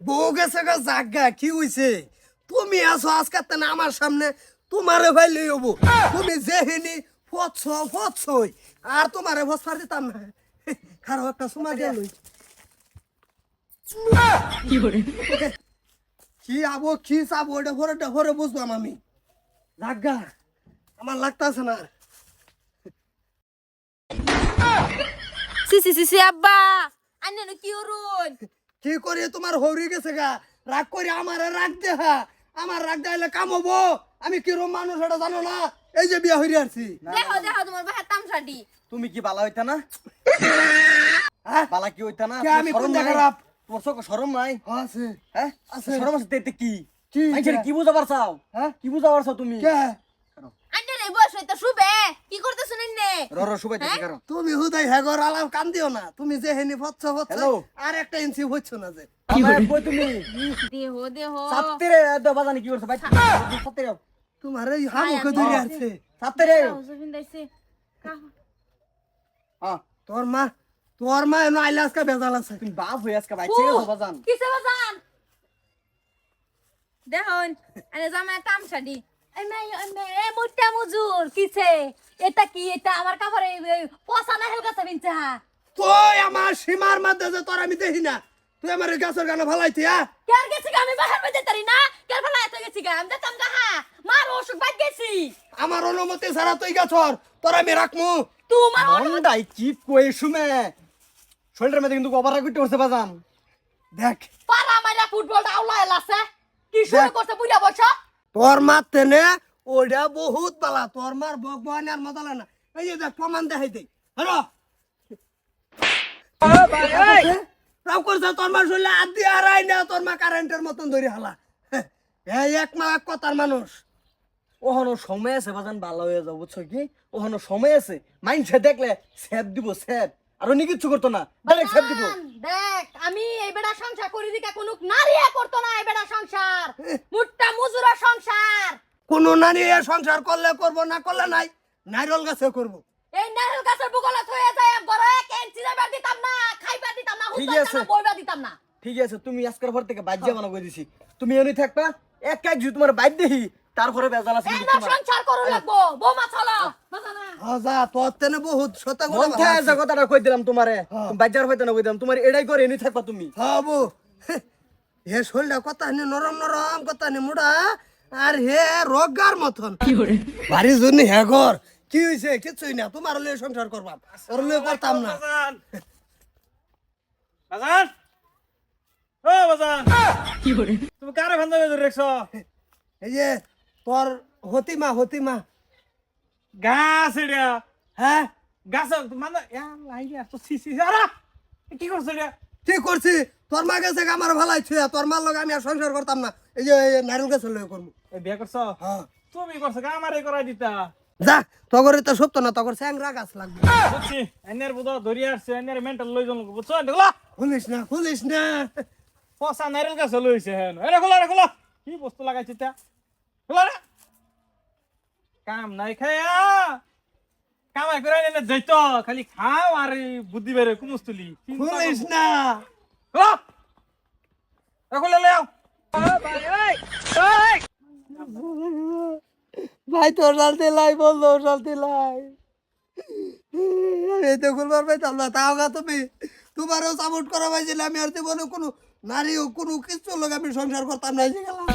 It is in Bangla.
বউ গেছে গা জাগা কি হইছে? তুমি আছো আজকে তেন আমার সামনে তোমারে ভাই লই হব। তুমি যেহিনি ফৎস ফৎসই আর তোমারে ফসফার দিতাম না। খারাপ একটা সময় গেল কি আবো কি চাবো ওটা ভরে ভরে বুঝলাম আমি। জাগা আমার লাগতাছে না সি সি সি আব্বা! আন্নে কি করুন কি করি তোমার হরি গেছে গা? রাগ করে আমারে রাগ দেহা আমার রাগ দেখাইলে কাম হব। আমি কিরম মানুষ এটা জানো না? এই যে বিয়া হইরে আসছি দেখো দেখো তোমার বাহার তামসাটি। তুমি কি বালা হইতা না? হ্যাঁ? বালা কি হইতা না? আমি কোন? খারাপ? তোমার চোখে শরম নাই? আছে। হ্যাঁ? আছে। শরম আছে তেতে কি? কি? কি? বুঝা পারছাও হ্যাঁ? কি বুঝা পারছাও তুমি? কে? আন্নে রে বয়স হইতো শুবে। কি করতে শুনেন নে র র সুবাই হ্যাঁ? তুমি হুদাই হেগর আলাম কান দিও না। তুমি যে হেনি ফচ্ছ ফচ্ছ আর একটা ইঞ্চি হচ্ছ না যে। আমার কই তুমি? দেহ দেহ। সাততে রে দা বাজানি কি করছ? ভাই সাততে রে তোমার এই হামুকে ধরে আছে সাততে রে হ্যাঁ। তোর মা তোর মা এনো আইলে আজকে বেজাল আছে। তুমি বাপ হই আজকে বাইছে গেছো বাজান। কিসে বাজান? দেখুন আরে এই মে মে মোটা মজুর কিছে? এটা কি? এটা আমার কাপড়ে পচা না হেলকা সাবিনছা তুই আমার সীমার মধ্যে যে তোর আমি দেখি না? তুই আমার গাছের গানে ভালাইতি হ্যাঁ? কেন গেছি আমি বাহার মধ্যে তারি না। কেন ফেলা এত গেছি গা? আমি দেখতাম গা হা? মার অসুখ বাদ গেছি। আমার অনুমতি ছাড়া তুই গাছর তোর আমি রাখমু। তোমার কি কই শুমে শরীরের মধ্যে কিন্তু রাখতে দেখ। পারা মাইরা ফুটবলটা আউলা এলাছে কি শুরু। করছে বুঝা বসো। তোর মারতে নে ওটা বহুত পালা তোর মার বক বহানি আর মজা না। এই যে দেখ প্রমাণ দেখাই দেই। হ্যালো রাও করছে তোর মা শুনলে দিয়ে হারাই না তোর মা কারেন্টের মতন ধরে হালা। এই এক মা এক কথার মানুষ। ওহনো সময় আছে বাজান ভালো হয়ে যাও বুঝছ কি? ওহনো সময় আছে। মাইন্ডসে দেখলে সেভ দিব সেভ আর উনি কিচ্ছু করতো না ডাইরেক্ট দিব। দেখ আমি এই বেড়া সংসার করি দিকা কোনো নারীয়া করতো না এই বেড়া সংসার। মুট্টা সংসার কোন নারী এ সংসার করলে করব না করলে নাই। নাইরল গাছে করব। এই নারীর গাছের বুকলে থয়ে যায় বড় এক ইঞ্চি যাবার দিতাম না খাইবা দিতাম না ঠিক আছে। বইবা দিতাম না। ঠিক আছে তুমি আজকের পর থেকে বাইর যাবা না কই দিছি। তুমি এনে থাকবা এক কাজ যদি তোমার বাইর দেখি তারপরে বেজাল আছে এই না সংসার করু লাগবো বৌমা চলো। বাজানা হাজা তোর তেনে বহুত সতা মন থাকে যে কথাটা কই দিলাম তোমারে? হ্যাঁ। তুমি বাইজার হইতে না কই দিলাম তোমার এটাই করে এনে থাকবা তুমি। হাবু হে শরীরটা কথা নরম নরম কথা নি মুড়া। আর হে রোগার মতন। ভারী জন্য হে ঘর। কি হয়েছে কিছুই না। তোমার লয়ে সংসার করবাম। ওর লয়ে করতাম না। বাজান। বাজান। ও বাজান। তুমি কারে ভান্দা বেজে রেখছ? এই যে তোর হতিমা হতিমা। গাছ এড়িয়া হ্যাঁ? গাছ মানে লাইয়া তো সি সি আরা কি করছ এড়িয়া কি করছি? তোর মা গেছে আমার ভালাই ছুঁয়া তোর মার লগে আমি আর সংসার করতাম না। এই যে এই নারকেল গাছের লয়ে করব। এই বিয়া করছ? হ্যাঁ। তুমি করছ আমারে করাই দিতা। যা তগরে তো সত্য না তগর স্যাংরা গাছ লাগবে। বুঝছি এনের বুধ ধরি আসছে এনের মেন্টাল লই জন বুঝছ? দেখলা খুলিস না খুলিস না। পচা নারিয়েল গাছ লইছে হেন। এরে খোলা রে খোলা। কি বস্তু লাগাইছে তা? খোলা রে। কাম নাই খায়া। কামাই করে এনে যাইতো খালি খাও আর এই বুদ্ধি বেরে কুমুস্তুলি খুলিস না। খোলা লে ভাই তোর জালতে লাই বলল জালতে লাই। এই তো খুলবার ভাই না তাও গা তুমি। তোমারও সাপোর্ট করা ভাই আমি আর জীবনে কোনো নারী ও কোনো কিছু লোক আমি সংসার করতাম না যে গেলাম।